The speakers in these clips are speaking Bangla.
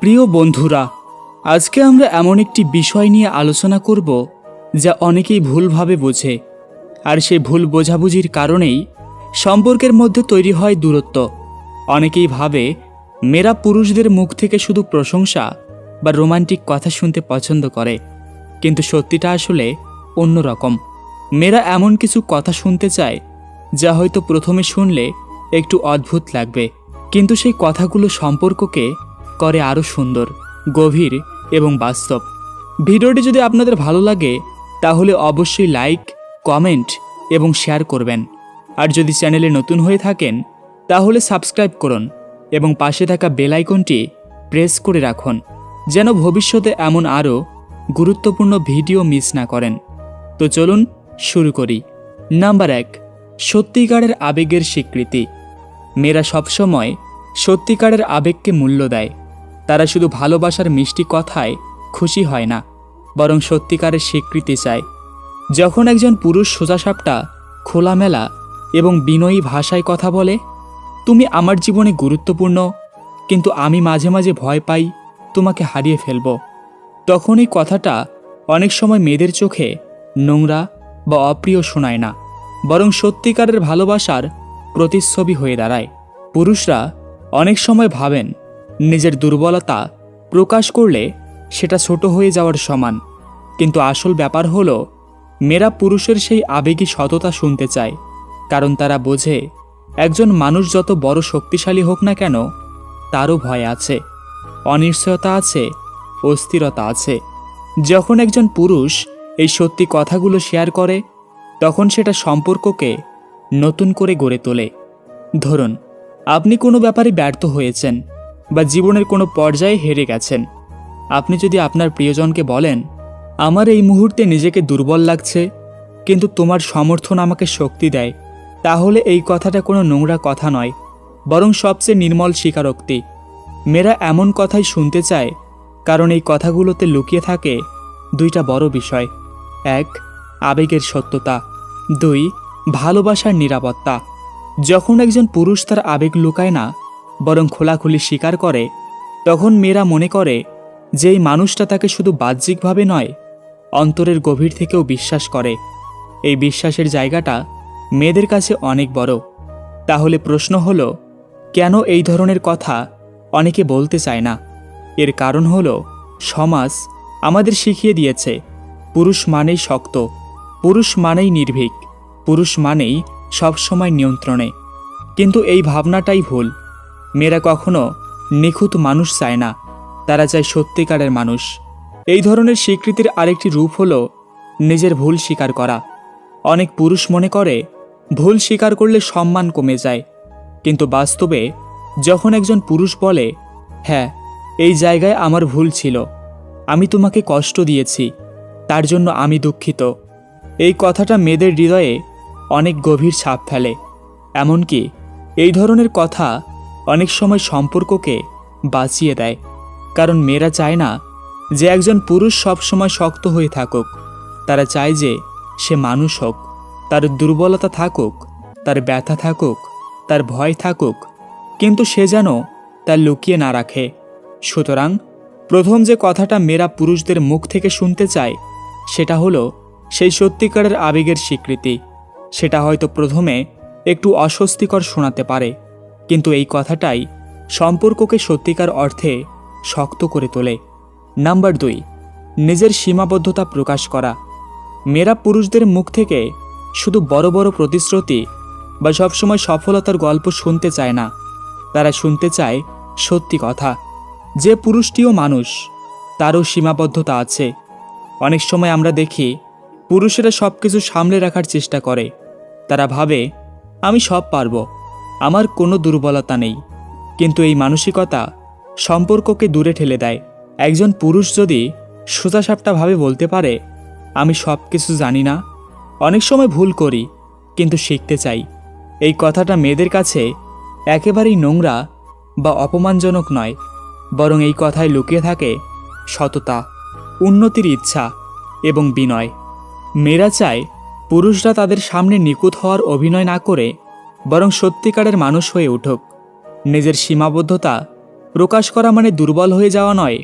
প্রিয় বন্ধুরা, আজকে আমরা এমন একটি বিষয় নিয়ে আলোচনা করব যা অনেকেই ভুলভাবে বোঝে। আর সেই ভুল বোঝাবুঝির কারণেই সম্পর্কের মধ্যে তৈরি হয় দূরত্ব। অনেকেই ভাবে, মেয়েরা পুরুষদের মুখ থেকে শুধু প্রশংসা বা রোমান্টিক কথা শুনতে পছন্দ করে। কিন্তু সত্যিটা আসলে অন্যরকম। মেয়েরা এমন কিছু কথা শুনতে চায়, যা হয়তো প্রথমে শুনলে একটু অদ্ভুত লাগবে। কিন্তু সেই কথাগুলো সম্পর্ককে করে আরও সুন্দর, গভীর এবং বাস্তব। ভিডিওটি যদি আপনাদের ভালো লাগে, তাহলে অবশ্যই লাইক, কমেন্ট এবং শেয়ার করবেন। আর যদি চ্যানেলে নতুন হয়ে থাকেন, তাহলে সাবস্ক্রাইব করুন এবং পাশে থাকা বেল আইকনটি প্রেস করে রাখুন, যেন ভবিষ্যতে এমন আরও গুরুত্বপূর্ণ ভিডিও মিস না করেন। তো চলুন শুরু করি। নাম্বার এক, সত্যিকারের আবেগের স্বীকৃতি। মেয়েরা সবসময় সত্যিকারের আবেগকে মূল্য দেয়। তারা শুধু ভালোবাসার মিষ্টি কথায় খুশি হয় না, বরং সত্যিকারের স্বীকৃতি চায়। যখন একজন পুরুষ সোজাসাপটা, খোলামেলা এবং বিনয়ী ভাষায় কথা বলে, তুমি আমার জীবনে গুরুত্বপূর্ণ, কিন্তু আমি মাঝে মাঝে ভয় পাই, তোমাকে হারিয়ে ফেলব। তখন এই কথাটা অনেক সময় মেয়েদের চোখে নোংরা বা অপ্রিয় শোনায় না, বরং সত্যিকারের ভালোবাসার প্রতিচ্ছবি হয়ে দাঁড়ায়। পুরুষরা অনেক সময় ভাবেন নিজের দুর্বলতা প্রকাশ করলে সেটা ছোট হয়ে যাওয়ার সমান। কিন্তু আসল ব্যাপার হলো, মেয়েরা পুরুষের সেই আবেগী সততা শুনতে চায়, কারণ তারা বোঝে, একজন মানুষ যত বড় শক্তিশালী হোক না কেন, তারও ভয় আছে, অনিশ্চয়তা আছে, অস্থিরতা আছে। যখন একজন পুরুষ এই সত্যি কথাগুলো শেয়ার করে, তখন সেটা সম্পর্ককে নতুন করে গড়ে তোলে। ধরুন, আপনি কোনো ব্যাপারে ব্যর্থ হয়েছেন বা জীবনের কোনো পর্যায়ে হেরে গেছেন। আপনি যদি আপনার প্রিয়জনকে বলেন, আমার এই মুহূর্তে নিজেকে দুর্বল লাগছে, কিন্তু তোমার সমর্থন আমাকে শক্তি দেয়, তাহলে এই কথাটা কোনো নোংরা কথা নয়, বরং সবচেয়ে নির্মল স্বীকারোক্তি। মেয়েরা এমন কথাই শুনতে চায়, কারণ এই কথাগুলোতে লুকিয়ে থাকে দুইটা বড় বিষয়। এক, আবেগের সত্যতা। দুই, ভালোবাসার নিরাপত্তা। যখন একজন পুরুষ তার আবেগ লুকায় না বরং খোলাখুলি স্বীকার করে, তখন মেয়েরা মনে করে যে এই মানুষটা তাকে শুধু বাহ্যিকভাবে নয়, অন্তরের গভীর থেকেও বিশ্বাস করে। এই বিশ্বাসের জায়গাটা মেয়েদের কাছে অনেক বড়। তাহলে প্রশ্ন হলো, কেন এই ধরনের কথা অনেকে বলতে চায় না? এর কারণ হলো, সমাজ আমাদের শিখিয়ে দিয়েছে, পুরুষ মানেই শক্ত, পুরুষ মানেই নির্ভীক, পুরুষ মানেই সবসময় নিয়ন্ত্রণে। কিন্তু এই ভাবনাটাই ভুল। মেয়েরা কখনো নিখুঁত মানুষ চায় না, তারা চায় সত্যিকারের মানুষ। এই ধরনের স্বীকৃতির আরেকটি রূপ হলো নিজের ভুল স্বীকার করা। অনেক পুরুষ মনে করে, ভুল স্বীকার করলে সম্মান কমে যায়। কিন্তু বাস্তবে যখন একজন পুরুষ বলে হ্যাঁ এই জায়গায় আমার ভুল ছিল, আমি তোমাকে কষ্ট দিয়েছি, তার জন্য আমি দুঃখিত। এই কথাটা মেয়েদের হৃদয়ে অনেক গভীর ছাপ ফেলে। এমনকি এই ধরনের কথা অনেক সময় সম্পর্ককে বাঁচিয়ে দেয়। কারণ মেয়েরা চায় না যে একজন পুরুষ সবসময় শক্ত হয়ে থাকুক। তারা চায় যে সে মানুষ হোক, তার দুর্বলতা থাকুক, তার ব্যথা থাকুক, তার ভয় থাকুক, কিন্তু সে যেন তা লুকিয়ে না রাখে। সুতরাং প্রথম যে কথাটা মেয়েরা পুরুষদের মুখ থেকে শুনতে চায়, সেটা হলো সেই সত্যিকারের আবেগের স্বীকৃতি। সেটা হয়তো প্রথমে একটু অস্বস্তিকর শোনাতে পারে। কিন্তু এই কথাটাই সম্পর্ককে সত্যিকার অর্থে শক্ত করে তোলে। নাম্বার দুই, নিজের সীমাবদ্ধতা প্রকাশ করা। মেয়েরা পুরুষদের মুখ থেকে শুধু বড় বড় প্রতিশ্রুতি বা সবসময় সফলতার গল্প শুনতে চায় না। তারা শুনতে চায় সত্যি কথা। যে পুরুষটিও মানুষ, তারও সীমাবদ্ধতা আছে। অনেক সময় আমরা দেখি পুরুষেরা সব কিছু সামলে রাখার চেষ্টা করে। তারা ভাবে, আমি সব পারব। আমার কোনো দুর্বলতা নেই। কিন্তু এই মানসিকতা সম্পর্ককে দূরে ঠেলে দেয়। একজন পুরুষ যদি সোজাসাপটাভাবে বলতে পারে, আমি সব কিছু জানি না, অনেক সময় ভুল করি, কিন্তু শিখতে চাই। এই কথাটা মেয়েদের কাছে একেবারেই নোংরা বা অপমানজনক নয়, বরং এই কথায় লুকিয়ে থাকে সততা, উন্নতির ইচ্ছা এবং বিনয়। মেয়েরা চায় পুরুষরা তাদের সামনে নিখুঁত হওয়ার অভিনয় না করে বরং সত্যিকারের মানুষ হয়ে উঠুক। নিজের সীমাবদ্ধতা প্রকাশ করা মানে দুর্বল হয়ে যাওয়া নয়,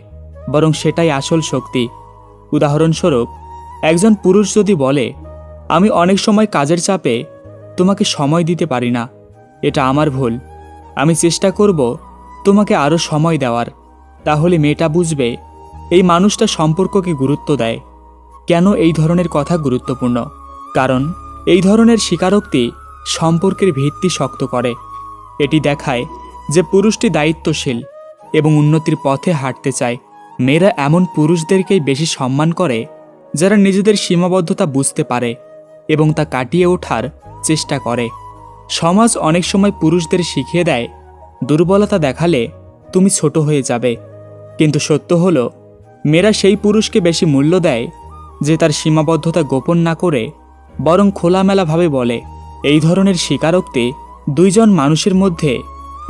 বরং সেটাই আসল শক্তি। উদাহরণস্বরূপ, একজন পুরুষ যদি বলে, আমি অনেক সময় কাজের চাপে তোমাকে সময় দিতে পারি না। এটা আমার ভুল। আমি চেষ্টা করব তোমাকে আরও সময় দেওয়ার। তাহলে মেয়েটা বুঝবে, এই মানুষটা সম্পর্ককে গুরুত্ব দেয়। কেন এই ধরনের কথা গুরুত্বপূর্ণ? কারণ, এই ধরনের স্বীকারোক্তি সম্পর্কের ভিত্তি শক্ত করে। এটি দেখায় যে পুরুষটি দায়িত্বশীল এবং উন্নতির পথে হাঁটতে চায়। মেয়েরা এমন পুরুষদেরকেই বেশি সম্মান করে যারা নিজেদের সীমাবদ্ধতা বুঝতে পারে এবং তা কাটিয়ে ওঠার চেষ্টা করে। সমাজ অনেক সময় পুরুষদের শিখিয়ে দেয়, দুর্বলতা দেখালে তুমি ছোট হয়ে যাবে। কিন্তু সত্য হলো, মেয়েরা সেই পুরুষকে বেশি মূল্য দেয় যে তার সীমাবদ্ধতা গোপন না করে বরং খোলামেলাভাবে বলে। এই ধরনের স্বীকারোক্তি দুইজন মানুষের মধ্যে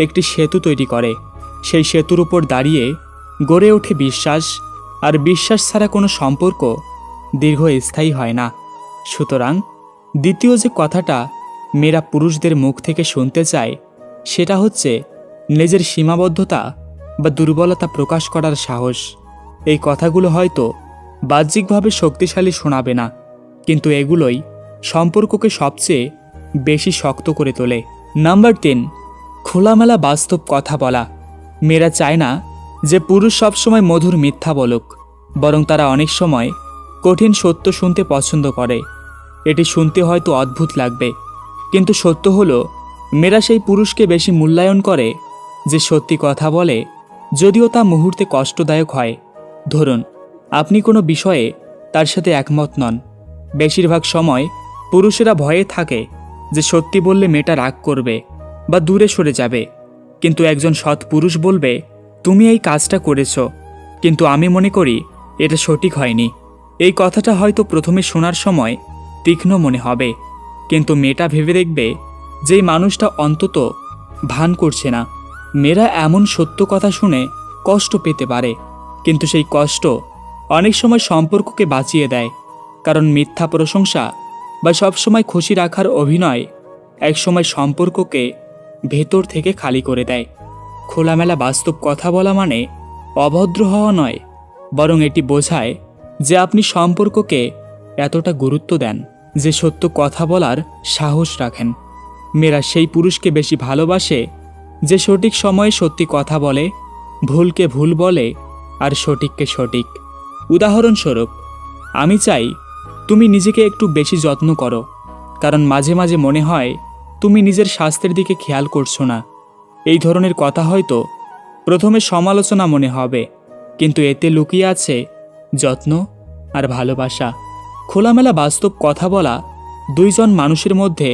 একটি সেতু তৈরি করে। সেই সেতুর উপর দাঁড়িয়ে গড়ে ওঠে বিশ্বাস, আর বিশ্বাস ছাড়া কোনো সম্পর্ক দীর্ঘস্থায়ী হয় না। সুতরাং দ্বিতীয় যে কথাটা মেয়েরা পুরুষদের মুখ থেকে শুনতে চায়, সেটা হচ্ছে নিজের সীমাবদ্ধতা বা দুর্বলতা প্রকাশ করার সাহস। এই কথাগুলো হয়তো বাহ্যিকভাবে শক্তিশালী শোনাবে না, কিন্তু এগুলোই সম্পর্ককে সবচেয়ে বেশি শক্ত করে তোলে। নাম্বার তিন খোলামেলা বাস্তব কথা বলা। মেয়েরা চায় না যে পুরুষ সবসময় মধুর মিথ্যা বলুক, বরং তারা অনেক সময় কঠিন সত্য শুনতে পছন্দ করে। এটি শুনতে হয়তো অদ্ভুত লাগবে, কিন্তু সত্য হলো, মেয়েরা সেই পুরুষকে বেশি মূল্যায়ন করে যে সত্যি কথা বলে, যদিও তা মুহূর্তে কষ্টদায়ক হয়। ধরুন, আপনি কোনো বিষয়ে তার সাথে একমত নন। বেশিরভাগ সময় পুরুষেরা ভয়ে থাকে যে সত্যি বললে মেয়েটা রাগ করবে বা দূরে সরে যাবে। কিন্তু একজন সৎ পুরুষ বলবে, তুমি এই কাজটা করেছ, কিন্তু আমি মনে করি এটা সঠিক হয়নি। এই কথাটা হয়তো প্রথমে শোনার সময় তীক্ষ্ণ মনে হবে, কিন্তু মেয়েটা ভেবে দেখবে যে মানুষটা অন্তত ভান করছে না। মেয়েরা এমন সত্য কথা শুনে কষ্ট পেতে পারে, কিন্তু সেই কষ্ট অনেক সময় সম্পর্ককে বাঁচিয়ে দেয়, কারণ মিথ্যা প্রশংসা বা সবসময় খুশি রাখার অভিনয় একসময় সম্পর্ককে ভেতর থেকে খালি করে দেয়। খোলামেলা বাস্তব কথা বলা মানে অভদ্র হওয়া নয়, বরং এটি বোঝায় যে আপনি সম্পর্ককে এতটা গুরুত্ব দেন যে সত্য কথা বলার সাহস রাখেন। মেয়েরা সেই পুরুষকে বেশি ভালোবাসে যে সঠিক সময়ে সত্যি কথা বলে, ভুলকে ভুল বলে আর সঠিককে সঠিক। উদাহরণস্বরূপ, আমি চাই তুমি নিজেকে একটু বেশি যত্ন করো, কারণ মাঝে মাঝে মনে হয় তুমি নিজের স্বাস্থ্যের দিকে খেয়াল করছ না। এই ধরনের কথা হয়তো প্রথমে সমালোচনা মনে হবে, কিন্তু এতে লুকিয়ে আছে যত্ন আর ভালোবাসা। খোলামেলা বাস্তব কথা বলা দুইজন মানুষের মধ্যে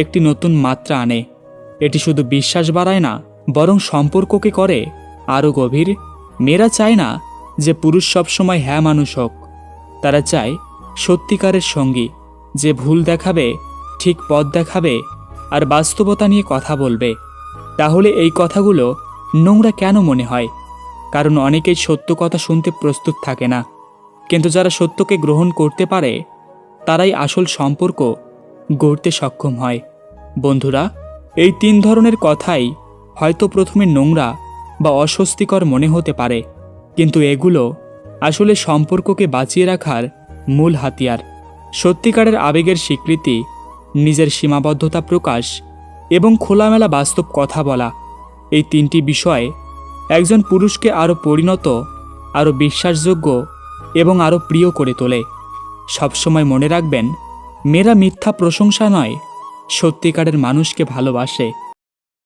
একটি নতুন মাত্রা আনে। এটি শুধু বিশ্বাস বাড়ায় না, বরং সম্পর্ককে করে আরও গভীর। মেয়েরা চায় না যে পুরুষ সবসময় হ্যাঁ মানুষ হোক, তারা চায় সত্যিকারের সঙ্গী, যে ভুল দেখাবে, ঠিক পথ দেখাবে, আর বাস্তবতা নিয়ে কথা বলবে। তাহলে এই কথাগুলো নোংরা কেন মনে হয়? কারণ অনেকেই সত্য কথা শুনতে প্রস্তুত থাকে না। কিন্তু যারা সত্যকে গ্রহণ করতে পারে, তারাই আসল সম্পর্ক গড়তে সক্ষম হয়। বন্ধুরা, এই তিন ধরনের কথাই হয়তো প্রথমে নোংরা বা অস্বস্তিকর মনে হতে পারে, কিন্তু এগুলো আসলে সম্পর্ককে বাঁচিয়ে রাখার মূল হাতিয়ার। সত্যিকারের আবেগের স্বীকৃতি, নিজের সীমাবদ্ধতা প্রকাশ এবং খোলামেলা বাস্তব কথা বলা। এই তিনটি বিষয় একজন পুরুষকে আরও পরিণত আরও বিশ্বাসযোগ্য এবং আরও প্রিয় করে তোলে। সবসময় মনে রাখবেন, মেয়েরা মিথ্যা প্রশংসা নয়, সত্যিকারের মানুষকে ভালোবাসে।